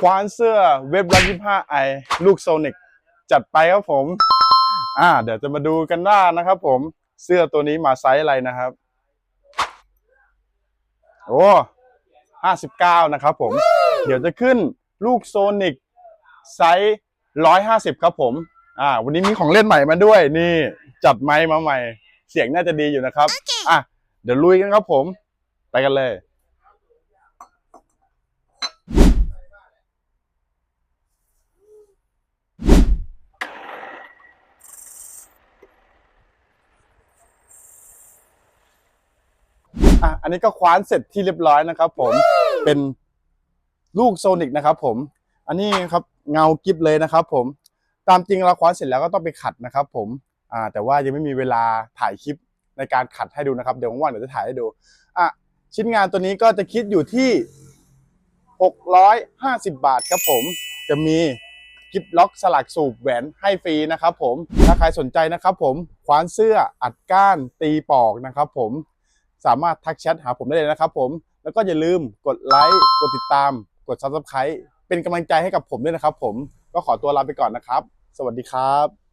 ควานเสื้อเว็บร้อยยี่ห้าไอลูกโซนิกจัดไปครับผม อ่า เดี๋ยวจะมาดูกันว่านะครับผมเสื้อตัวนี้มาไซส์อะไรนะครับ โอ้ห้าสิบเก้านะครับผม เดี๋ยวจะขึ้นลูกโซนิกไซส์ร้อยห้าสิบครับผม อ่า วันนี้มีของเล่นใหม่มาด้วย นี่ จัดไม้มาใหม่ เสียงน่าจะดีอยู่นะครับ อะ เดี๋ยวลุยกันครับผม ไปกันเลย อะอันนี้ก็คว้านเสร็จที่เรียบร้อยนะครับ ผมเป็นลูกโซนิกนะครับผม อันนี้ครับเงากิฟเลยนะครับ ผมตามจริงเราคว้านเสร็จแล้วก็ต้องไปขัดนะครับ ผมอ่าแต่ว่ายังไม่มีเวลาถ่ายคลิปในการขัดให้ดูนะครับ เดี๋ยวว่างๆเดี๋ยวจะถ่ายให้ดูอะชิ้นงานตัวนี้ก็จะคิดอยู่ที่ 650 บาทครับผม จะมีกิฟล็อกสลักสูบแหวนให้ฟรีนะครับผมถ้าใครสนใจนะครับผมคว้านเสื้ออัดก้านตีปอกนะครับผม สามารถทักแชทหาผมได้เลยนะครับผม แล้วก็อย่าลืมกดไลค์ กดติดตาม กด subscribe เป็นกำลังใจให้กับผมด้วยนะครับผม ก็ขอตัวลาไปก่อนนะครับ สวัสดีครับ